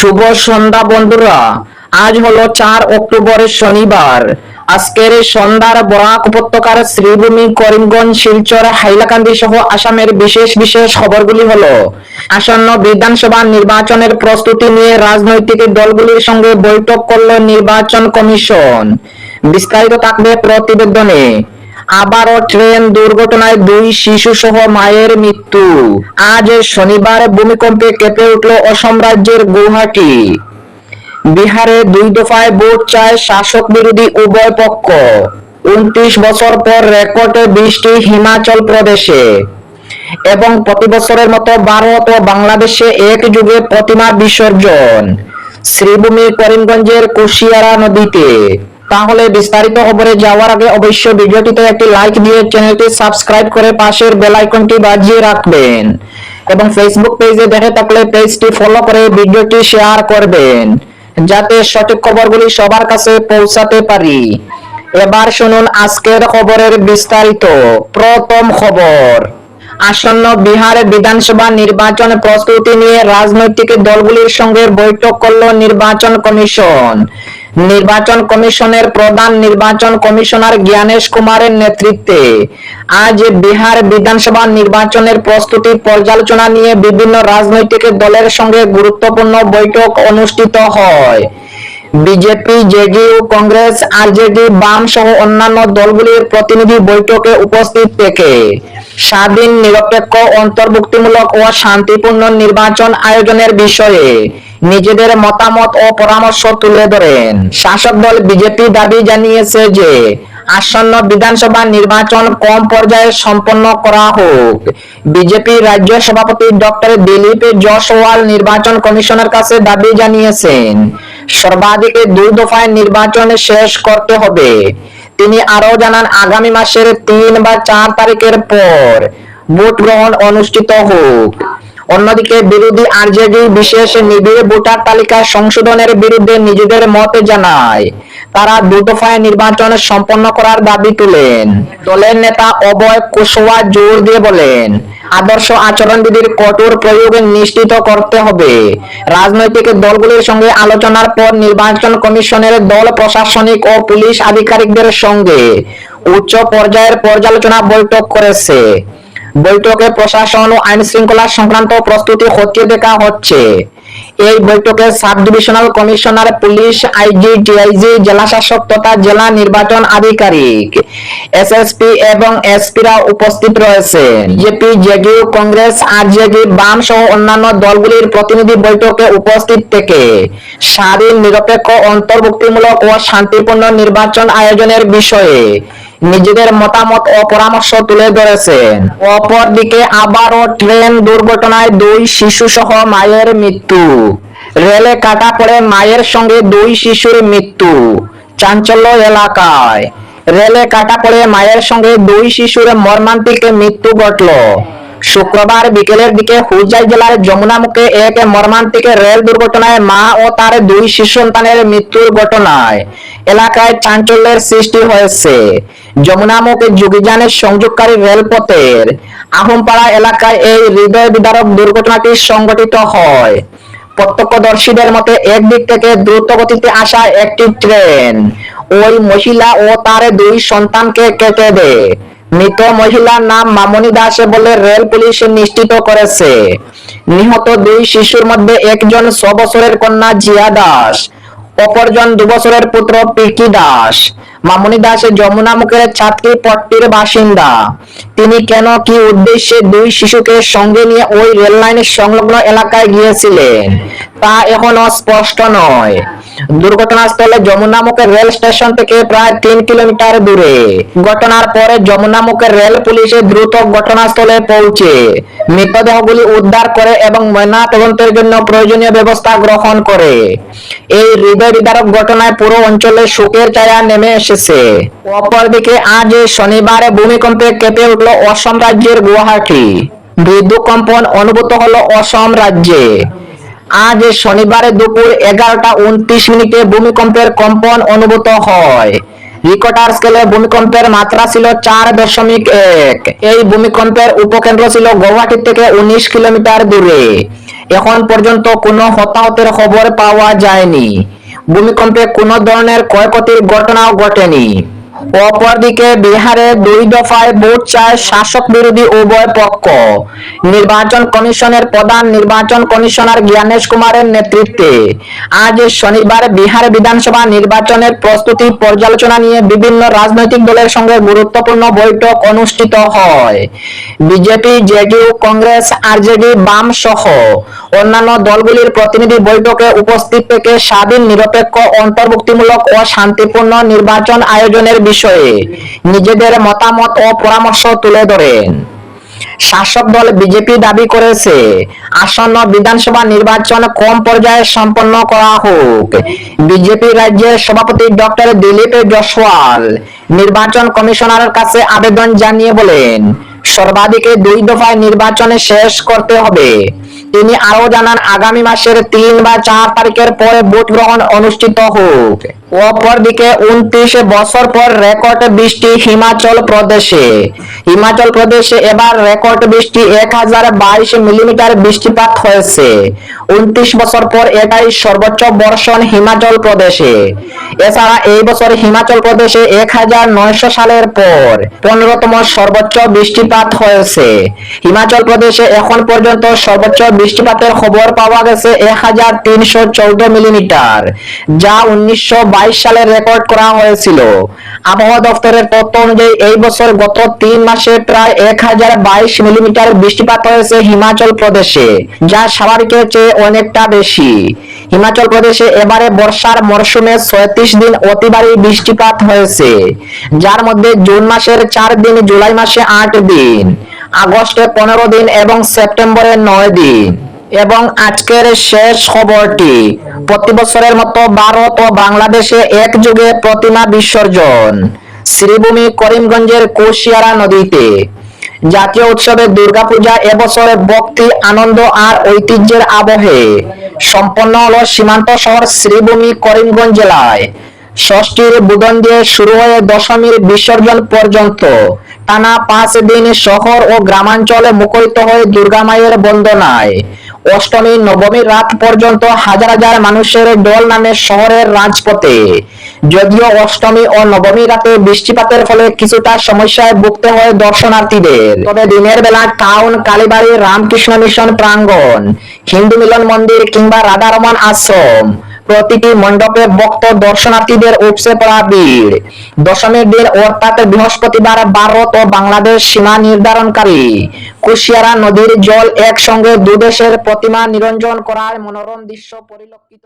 শুভ সন্ধ্যা বন্ধুরা। আজ হলো চার অক্টোবরের শনিবার। আজকের সন্ধ্যার বরাক উপত্যকার শ্রীভূমি করিমগঞ্জ, শিলচর, হাইলাকান্দি সহ আসামের বিশেষ বিশেষ খবরগুলি হলো, আসন্ন বিধানসভা নির্বাচনের প্রস্তুতি নিয়ে রাজনৈতিক দলগুলির সঙ্গে বৈঠক করল নির্বাচন কমিশন। বিস্তারিত থাকবে প্রতিবেদনে। আবারও ট্রেন দুর্ঘটনায় দুই শিশু সহ মায়ের মৃত্যু। আজ শনিবার ভূমিকম্পে কেঁপে উঠল অসম রাজ্যের গুয়াহাটি। বিহারে দুই দফায় ভোট চায় শাসক বিরোধী উভয় পক্ষ। উনত্রিশ বছর পর রেকর্ডে বৃষ্টি হিমাচল প্রদেশে। এবং প্রতি বছরের মতো ভারত ও বাংলাদেশে এক যুগে প্রতিমা বিসর্জন। শ্রীভূমি করিমগঞ্জের কুশিয়ারা নদীতে। তাহলে বিস্তারিত খবরে যাওয়ার আগে অবশ্যই ভিডিওটিতে একটি লাইক দিয়ে চ্যানেলটি সাবস্ক্রাইব করে পাশের বেল আইকনটি বাজিয়ে রাখবেন এবং ফেসবুক পেজে দেখে থাকলে পেজটি ফলো করে ভিডিওটি শেয়ার করবেন, যাতে সঠিক খবরগুলি সবার কাছে পৌঁছাতে পারি। এবার শুনুন আজকের খবরের বিস্তারিত। প্রথম খবর, আসন্ন বিহারে বিধানসভা নির্বাচন প্রস্তুতি নিয়ে রাজনৈতিক দলগুলির সঙ্গে বৈঠক করল নির্বাচন কমিশন। নির্বাচন কমিশনের প্রধান নির্বাচন কমিশনার জ্ঞানেশ কুমারের নেতৃত্বে। আজ বিহার বিধানসভা নির্বাচনের প্রস্তুতি পর্যালোচনা নিয়ে বিভিন্ন রাজনৈতিক দলের সঙ্গে গুরুত্বপূর্ণ বৈঠক অনুষ্ঠিত হয়। বিজেপি, জেডিইউ, কংগ্রেস আরজেডি বাম সহ অন্যান্য দলগুলির প্রতিনিধি বৈঠকে উপস্থিত থেকে স্বাধীন, নিরপেক্ষ, অন্তর্ভুক্তিমূলক ও শান্তিপূর্ণ নির্বাচন আয়োজনের বিষয়ে নিজেদের মতামত ও পরামর্শ তুলে ধরেন। শাসক দল বিজেপি দাবি জানিয়েছে যে, আসন্ন বিধানসভা নির্বাচন কম পর্যায়ে সম্পন্ন করা হোক। বিজেপি রাজ্য সভাপতি ডক্টর দিলীপ জয়সওয়াল নির্বাচন কমিশনের কাছে দাবি জানিয়েছেন সর্বাধিক দুই দফায় নির্বাচন শেষ করতে হবে। তিনি আরও জানান, আগামী মাসের তিন বা চার তারিখের পর ভোট গ্রহণ অনুষ্ঠিত হোক। অন্যদিকে বিরোধী আরজেডি বিশেষ নিবিড় ভোটার তালিকা সংশোধনের বিরুদ্ধে নিজেদের মত জানায়। তারা দুদফায় নির্বাচন সম্পন্ন করার দাবি তুলেন। দলের নেতা অবয় কুশওয়া জোর দিয়ে বলেন, আদর্শ আচরণবিধির কঠোর প্রয়োগ নিশ্চিত করতে হবে। রাজনৈতিক দলগুলির সঙ্গে আলোচনার পর নির্বাচন কমিশনের দল প্রশাসনিক ও পুলিশ আধিকারিকদের সঙ্গে উচ্চ পর্যায়ের পর্যালোচনা বৈঠক করেছে। বৈঠকে প্রশাসন ও আইন শৃঙ্খলা সংক্রান্ত প্রস্তুতি খতিয়ে দেখা হচ্ছে। এই বৈঠকে sub divisional commissioner, police, IG, DIG জেলা শাসক তথা জেলা নির্বাচন আধিকারিক, এসএসপি এবং এসপিরা উপস্থিত রয়েছেন। জেপি জেডিইউ কংগ্রেস আরজেডি বাম সহ অন্যান্য দলগুলির প্রতিনিধি বৈঠকে উপস্থিত থেকে স্বাধীন, নিরপেক্ষ, অন্তর্ভুক্তিমূলক ও শান্তিপূর্ণ নির্বাচন আয়োজনের বিষয়ে নিজেদের মতামত ও পরামর্শ তুলে ধরেছেন। অপরদিকে আবারও ট্রেন দুর্ঘটনায় দুই শিশু সহ মায়ের মৃত্যু। রেলে কাটা পড়ে মায়ের সঙ্গে দুই শিশুর মৃত্যু চাঞ্চল্য এলাকায়। রেলে কাটা পড়ে মায়ের সঙ্গে দুই শিশুর মর্মান্তিক মৃত্যু ঘটল। শুক্রবার বিকেলের দিকে হুজাই জেলার যমুনামুখে এক মর্মান্তিক রেল দুর্ঘটনায় মা ও তার দুই শিশু সন্তানের মৃত্যুর ঘটনায় এলাকায় চাঞ্চল্যের সৃষ্টি হয়েছে। যমুনামুখ যুগিযানের সংযোগকারী রেলপথের আহমপাড়া এলাকায় এই হৃদয় বিদারক দুর্ঘটনাটি সংঘটিত হয়। প্রত্যক্ষদর্শীদের মতে, একদিক থেকে দ্রুত গতিতে আসা একটি ট্রেন। ওই মহিলা ও তার দুই সন্তানকে কেটে দেয় মৃত মহিলার নাম মামনি দাস বলে রেল পুলিশ নিশ্চিত করেছে। নিহত দুই শিশুর মধ্যে একজন ছ বছরের কন্যা জিয়া দাস। অপরজন দুবছরের পুত্র পিকি দাস। মামনি দাস যমুনামুখের ছাত্রী পট্টির বাসিন্দা। তিনি কেন কি উদ্দেশ্যে দুই শিশুকে সঙ্গে নিয়ে ওই রেল লাইনের সংলগ্ন এলাকায় গিয়েছিলেন, তা এখনও স্পষ্ট নয়। দুর্ঘটনাস্থলে যমুনামুখের রেল স্টেশন থেকে প্রায় তিন কিলোমিটার দূরে। ঘটনার পরে যমুনামুখের রেল পুলিশে দ্রুত ঘটনাস্থলে পৌঁছে। মৃতদেহগুলি উদ্ধার করে এবং ময়না তদন্তের জন্য প্রয়োজনীয় ব্যবস্থা গ্রহণ করে। এই হৃদয় বিদারক ঘটনায় পুরো অঞ্চলে শোকের ছায়া নেমে এসেছে। অপরদিকে আজ শনিবার ভূমিকম্পে কেঁপে উঠল অসম রাজ্যের গুয়াহাটি। মৃদু কম্পন অনুভূত হলো অসম রাজ্যে। আজ শনিবার দুপুর এগারোটা উনত্রিশ মিনিটে ভূমিকম্পের কম্পন অনুভূত হয়। রিকটার স্কেলে ভূমিকম্পের মাত্রা ছিল চার দশমিক এক। এই ভূমিকম্পের উপকেন্দ্র ছিল গৌহাটি থেকে উনিশ কিলোমিটার দূরে। এখন পর্যন্ত কোনো হতাহতের খবর পাওয়া যায়নি। ভূমিকম্পে কোনো ধরনের ক্ষয়ক্ষতির ঘটনাও ঘটেনি। অপরদিকে বিহারে দুই দফায় ভোট চায় শাসক বিরোধী উভয় পক্ষ। নির্বাচন কমিশনের প্রধান নির্বাচন কমিশনার জ্ঞানেশ কুমারের নেতৃত্বে। আজ শনিবার বিহার বিধানসভা নির্বাচনের প্রস্তুতি পর্যালোচনা নিয়ে বিভিন্ন রাজনৈতিক দলের সঙ্গে গুরুত্বপূর্ণ বৈঠক অনুষ্ঠিত হয়। বিজেপি, জেডিইউ, কংগ্রেস, আরজেডি, বাম সহ অন্যান্য দলগুলির প্রতিনিধি বৈঠকে উপস্থিত থেকে স্বাধীন, নিরপেক্ষ, অন্তর্ভুক্তিমূলক ও শান্তিপূর্ণ নির্বাচন আয়োজনের বিষয়ে নিজেদের মতামত ও পরামর্শ তুলে ধরেন। শাসক দল বিজেপি দাবি করেছে, আসন্ন বিধানসভা নির্বাচন কম পর্যায়ে সম্পন্ন করা হোক। বিজেপি রাজ্যের সভাপতি ডক্টর দিলীপ জসওয়াল নির্বাচন কমিশনারের কাছে আবেদন জানিয়ে বলেন, সর্বাধিক দুই দফায় নির্বাচনে শেষ করতে হবে। তিনি আরও জানান, আগামী মাসের তিন বা চার তারিখের পরে ভোট গ্রহণ অনুষ্ঠিত হোক। অপরদিকে উনত্রিশ বছর পর রেকর্ড বৃষ্টি হিমাচল প্রদেশে। হিমাচল প্রদেশে এবার রেকর্ড বৃষ্টি এক হাজার বাইশ মিলিমিটার বৃষ্টিপাত হয়েছে। উনত্রিশ বছর পর এটাই সর্বোচ্চ বর্ষণ হিমাচল প্রদেশে। এছাড়া এই বছর হিমাচল প্রদেশে এক হাজার নয়শো সালের পর পনেরোতম সর্বোচ্চ বৃষ্টিপাত হয়েছে। হিমাচল প্রদেশে এখন পর্যন্ত সর্বোচ্চ বৃষ্টিপাতের খবর পাওয়া গেছে এক হাজার তিনশো চৌদ্দ মিলিমিটার, যা উনিশশো বাইশ সালে রেকর্ড করা হয়েছিল। আবহাওয়া দপ্তরের তথ্য অনুযায়ী এই বছর গত তিন মাসে প্রায় এক হাজার বাইশ মিলিমিটার বৃষ্টিপাত হয়েছে হিমাচল প্রদেশে, যা স্বাভাবিকের চেয়ে অনেকটা বেশি। হিমাচল প্রদেশে এবারে বর্ষার মরশুমে ছয়ত্রিশ দিন অতিবারী বৃষ্টিপাত হয়েছে, যার মধ্যে জুন মাসের চার দিন জুলাই মাসে আট দিন। আগস্টে পনেরো দিন এবং সেপ্টেম্বরে নয় দিন। এবং আজকের শেষ খবরটি, প্রতি বছরের মতো ভারত ও বাংলাদেশে একযোগে প্রতিমা বিসর্জন, শ্রীভূমি করিমগঞ্জের কুশিয়ারা নদীতে। জাতীয় উৎসবে দুর্গাপূজা এবছরে ভক্তি, আনন্দ আর ঐতিহ্যের আবহে। সম্পন্ন হল সীমান্ত শহর শ্রীভূমি করিমগঞ্জ জেলায়। ষষ্ঠীর বুদন দিয়ে শুরু হয়ে দশমীর বিসর্জন পর্যন্ত। টানা পাঁচ দিন শহর ও গ্রামাঞ্চলে মুখরিত হয়ে দুর্গা মায়ের বন্দনায়। অষ্টমী, নবমী রাত পর্যন্ত হাজার হাজার মানুষের দল নামে শহরের রাজপথে। যদিও অষ্টমী ও নবমী রাতে বৃষ্টিপাতের ফলে কিছুটা সমস্যায় ভুগতে হয় দর্শনার্থীদের। তবে দিনের বেলা টাউন, কালীবাড়ি, রামকৃষ্ণ মিশন প্রাঙ্গণ, হিন্দু মিলন মন্দির কিংবা রাধারমন আশ্রম প্রতিটি মণ্ডপে ভক্ত দর্শনার্থীদের উপসে পড়া ভিড়। দশমীর দিন অর্থাৎ বৃহস্পতিবার ভারত ও বাংলাদেশ সীমা নির্ধারণকারী। কুশিয়ারা নদীর জল একসঙ্গে দুদেশের প্রতিমা নিরঞ্জন করার মনোরম দৃশ্য পরিলক্ষিত